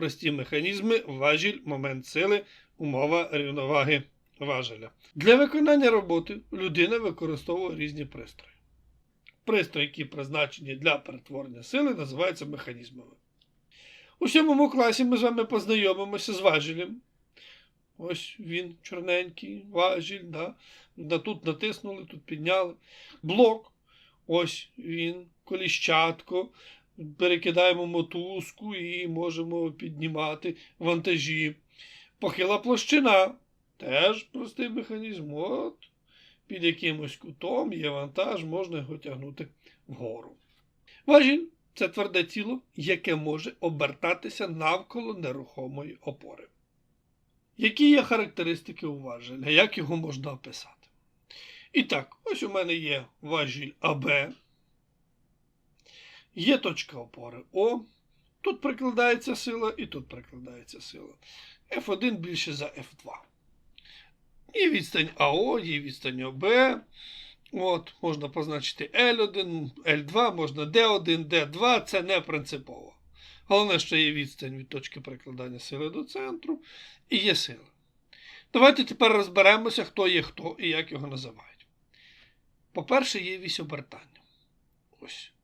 прості механізми, важіль, момент сили, умова рівноваги важеля. Для виконання роботи людина використовує різні пристрої. Пристрої, які призначені для перетворення сили, називаються механізмами. У сьомому класі ми з вами познайомимося з важелем. Ось він чорненький, важіль, да? Да, тут натиснули, тут підняли. Блок. Ось він, коліщатко. Перекидаємо мотузку і можемо піднімати вантажі. Похила площина. Теж простий механізм. От. Під якимось кутом є вантаж, можна його тягнути вгору. Важіль це тверде тіло, яке може обертатися навколо нерухомої опори. Які є характеристики у? Як його можна описати? І так, ось у мене є важіль АБ. Є точка опори О. Тут прикладається сила і тут прикладається сила. F1 більше за F2. Є відстань АО, є відстань ОБ. От, можна позначити L1, L2, можна D1, D2, це не принципово. Головне, що є відстань від точки прикладання сили до центру і є сила. Давайте тепер розберемося, хто є хто і як його називають. По-перше, є вісь обертання.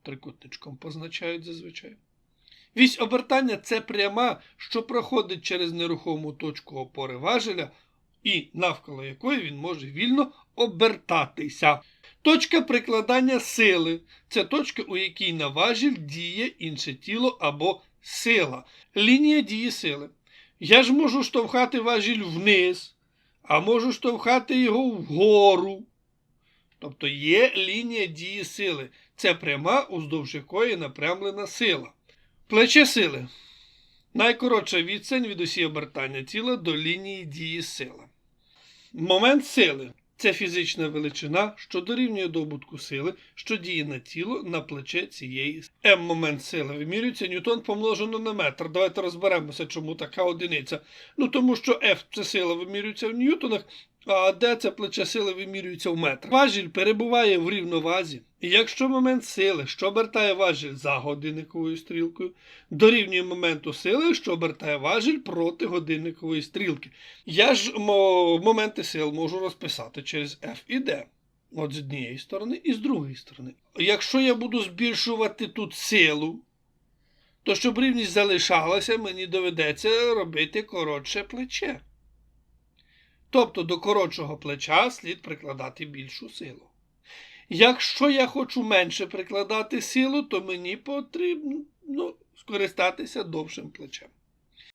Трикутничком позначають зазвичай. Вісь обертання це пряма, що проходить через нерухому точку опори важеля, і навколо якої він може вільно обертатися. Точка прикладання сили це точка, у якій на важіль діє інше тіло або сила. Лінія дії сили. Я ж можу штовхати важіль вниз, а можу штовхати його вгору. Тобто є лінія дії сили. Це пряма, уздовж якої напрямлена сила. Плече сили. Найкоротша відстань від осі обертання тіла до лінії дії сили. Момент сили це фізична величина, що дорівнює добутку сили, що діє на тіло на плече цієї М момент сили вимірюється ньютон помножено на метр. Давайте розберемося, чому така одиниця. Ну тому що F це сила вимірюється в ньютонах, а D це плече сили вимірюється в метрах. Важіль перебуває в рівновазі. І якщо момент сили, що обертає важіль за годинниковою стрілкою, дорівнює моменту сили, що обертає важіль проти годинникової стрілки. Я ж мо- моменти сил можу розписати через F і D. От з однієї сторони і з другої сторони. Якщо я буду збільшувати тут силу, то щоб рівність залишалася, мені доведеться робити коротше плече. Тобто до коротшого плеча слід прикладати більшу силу. Якщо я хочу менше прикладати силу, то мені потрібно ну, скористатися довшим плечем.